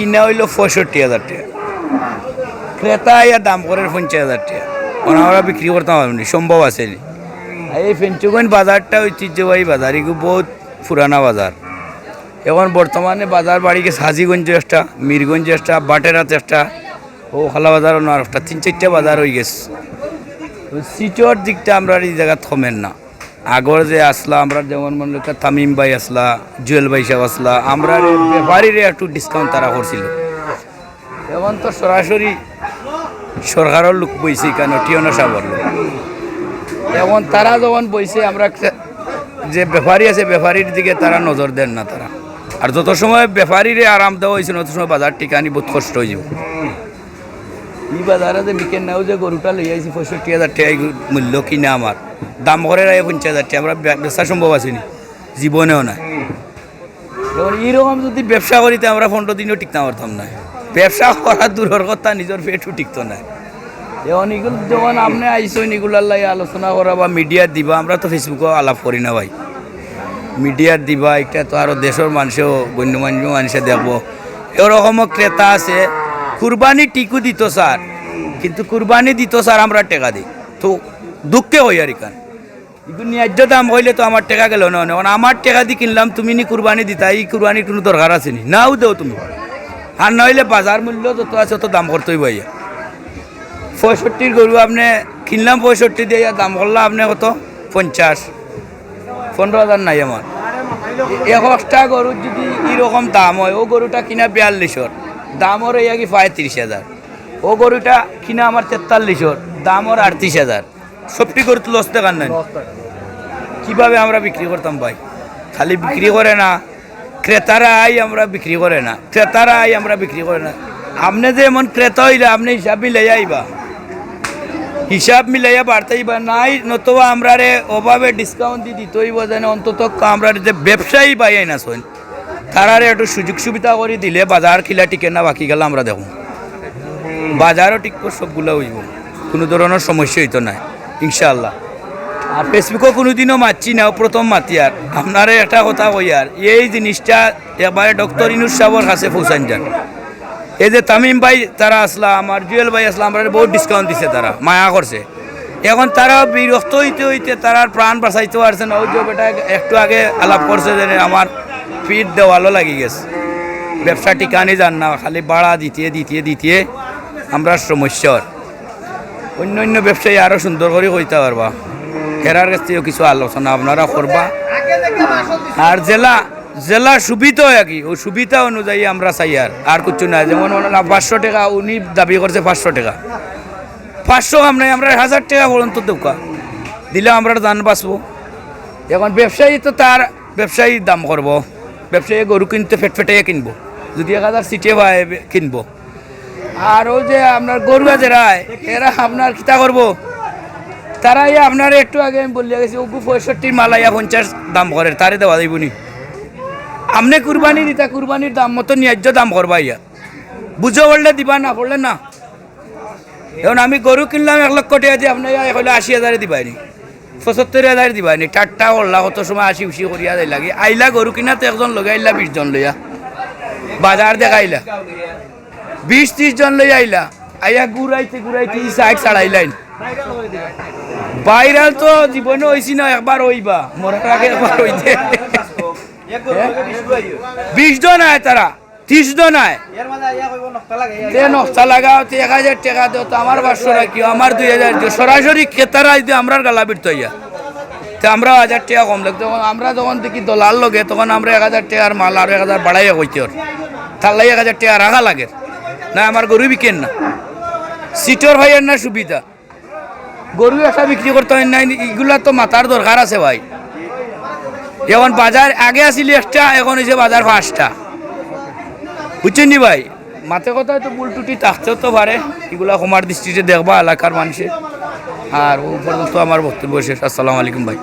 কিনা হইল পঁয়ষট্টি হাজার টাকা। ক্রেতা ইয়া দাম করে পঞ্চাশ হাজার টাকা। ওনারা বিক্রি করতে পারবেন সম্ভব আছে এই ফেঞ্চুগঞ্জ বাজারটা ঐতিহ্যবাহী বাজার এগুলো বহুত পুরানা বাজার। এখন বর্তমানে বাজার বাড়ি গেছে হাজিগঞ্জ একটা, মিরগঞ্জ একটা বাটেরাত একটা, ও খালা বাজার আর একটা, তিন চারটা বাজার হয়ে গেছে। সিটোর দিকটা আমরা এই জায়গা থমেন না। আগর যে আসলা আমরা যেমন মনে করি তামিম ভাই আসলা, জুয়েল ভাই সাহেব আসলা আমরা ব্যাপারীরে একটু ডিসকাউন্ট তারা করছিল। এখন তো সরাসরি সরকারের লোক বইছে কেন টিয়নো সাগর এখন তারা যখন বইছে, আমরা যে ব্যাপারী আছে, ব্যাপারীর দিকে তারা নজর দেন না তারা। আর যত সময় ব্যাপারীরে আরাম দেওয়া হয়েছে তত সময় বাজার টিকানি বহুত কষ্ট হয়ে যাব। এই বাজারে যে বিকেন নাও যে গরুটা লই আইছি, পঁয়ষট্টি হাজার টাকা মূল্য কিনা আমার। দাম করে রায় পঞ্চাশ হাজার টাকা, আমরা বে- বেচা সম্ভব আসেনি জীবনেও নাই। এইরকম যদি ব্যবসা করিতে আমরা পনেরো দিনও টিকতে পারতাম না। ব্যবসা করা দূরের কথা, নিজের পেটও টিকতো না। এখন এগুলো যখন আপনি আইসেন এগুলার লাগে আলোচনা করা বা মিডিয়ার দিবা, আমরা তো ফেসবুকে আলাপ করি না ভাই। মিডিয়ার দিবা, এটা তো আরও দেশের মানুষেও, গণ্যমান্য মানুষে দেখব। এরকমও ক্রেতা আছে কুরবানি টিকু দিত, স্যার। কিন্তু কুরবানি দিত, স্যার, আমরা টেকা দিই। তো দুঃখে হই আর এখান। কিন্তু ন্যায্য দাম হইলে তো আমার টাকা গেল, না এখন আমার টাকা দিয়ে কিনলাম, তুমি নি কুরবানি দিতা, এই কুরবানির কোনো দরকার আছে নি? নাও দেও তুমি। আর নইলে বাজার মূল্য যত আছে তত দাম করতেই ভাইয়া। পঁয়ষট্টির গরু আপনি কিনলাম পঁয়ষট্টি দিয়ে দাম করলাম আপনি কত? পঞ্চাশ। পনেরো হাজার নাই আমার। একটা গরুর যদি এরকম দাম হয়, ও গরুটা কিনা বিয়াল্লিশর দাম ওর ইয়া কি পঁয়ত্রিশ হাজার। ও গরুটা কিনা আমার তেতাল্লিশর দাম ওর আটত্রিশ হাজার। সবটি গরু তো লস দেখান নাই? কীভাবে আমরা বিক্রি করতাম ভাই? খালি বিক্রি করে না। ক্রেতারা আই আমরা বিক্রি করে না। ক্রেতারা আই আমরা বিক্রি করে না। আপনি যে এমন ক্রেতা হইলে আপনি হিসাব মিলাই আইবা। হিসাব মিলাইয়া বাড়তেই বা নাই নতুবা আমরা রে অভাবে ডিসকাউন্ট দি দিতই বোঝেন অন্তত আমরা যে ব্যবসায়ী পাই না শোন তারারে একটু সুযোগ সুবিধা করে দিলে বাজার খিলা টিকে না, বাকি গেলে আমরা দেখুন বাজারও করে সবগুলো হইব। কোনো ধরনের সমস্যা হইতো না, ইনশাআল্লাহ। আর ফেসবুকও কোনোদিনও মারছি না, ও প্রথম মাতি আর। আপনারে একটা কথা কই আর, এই জিনিসটা এবারে ডক্টর ইনুস সাহর কাছে পৌঁছান যান। এই যে তামিম ভাই তারা আসলা, আমার জুয়েল ভাই আসলা, আমরা বহুত ডিসকাউন্ট দিছে তারা, মায়া করছে। এখন তারা বিরক্ত হইতে হইতে তারা প্রাণ বাঁচাইতে পারছে না। ওই যে বেটা একটু আগে আলাপ করছে যে আমার পিঠ দেওয়ালও লাগি গেছে। ব্যবসা টিকানি যান না, খালি বাড়া দিতে দিতে দিতে আমরা সমস্যার। অন্য অন্য ব্যবসায়ী আরও সুন্দর করে কইতে পারবা। হেরার কাছ কিছু আলোচনা আপনারা করবা। আর জেলা জেলা সুবিধা হয় কি ওই সুবিধা অনুযায়ী আমরা চাই আর আর কিছু না যেমন পাঁচশো টাকা, উনি দাবি করছে পাঁচশো টাকা। পাঁচশো আমরা আমরা হাজার টাকা পর্যন্ত দোকা দিলে আমরা দান বাঁচবো। এখন ব্যবসায়ী তো তার, ব্যবসায়ী দাম করব। ব্যবসায়ী গরু কিনতে ফেট ফেটাইয়া কিনবো। যদি এক হাজার সিটে পায় কিনবো। আর ও যে আপনার গরু যারা এরা আপনার কিতা করব? তারা ইয়া আপনার একটু আগে আমি বলিয়া গেছি ওগু পঁয়ষট্টির মালাইয়া পঞ্চাশ দাম করে, তারে দেওয়া যাইবনি আপনি কুরবানি দিতা কুরবানির দাম মতো ন্যায্য দাম করবা ইয়া। বুঝো বললে দিবা না, বললে না। এখন আমি গরু কিনলাম এক লক্ষ টাকা দিয়ে আপনি হলে আশি হাজারে দিবানি পঁচাত্তর হাজার দিবানি টাট্টা করলা কত সময় আশি উশি করিয়া যাই লাগে। আইলা গরু কিনাতে একজন লগে আইলা বিশ জন লইয়া। বাজার দেখাইলা বিশ ত্রিশ জন লই আইলা। আইয়া ঘুরাইতে ঘুরাইতে সাইড ছাড়াইলাইন ভাইরাল তো জীবনে হয়েছি না একবার হইবা মরার আগে একবার হইতে বিশ জন আয় তারা ত্রিশ জন আয় তে নকশা লাগাও তে এক হাজার টাকা দেও, তো আমার পাঁচশো রাখিও আমার দুই হাজার সরাসরি ক্রেতারা যদি আমরা গালা বিরত ইয়া তো আমরা হাজার টাকা কম লাগতো তখন আমরা যখন দেখি দলাল লগে তখন আমরা এক হাজার টাকার মাল আর এক হাজার বাড়াইয়া কইতে ওর তার লাগে এক হাজার টাকা রাখা লাগে। না, আমার গরু বিকেন না। সিটর ভাইয়ের না সুবিধা। গরু একটা বিক্রি করতে হয় না এগুলা তো মাথার দরকার আছে ভাই। এখন বাজার, আগে আসিল একটা, এখন হয়েছে বাজার পাঁচটা। বুঝছেন নি ভাই? মাথে কথা তো ভুল টুটি থাকতেও তো পারে। এগুলো কমার দৃষ্টিতে দেখবা এলাকার মানুষের। আর ও পর্যন্ত আমার বক্তব্য শেষ। আসসালামু আলাইকুম ভাই।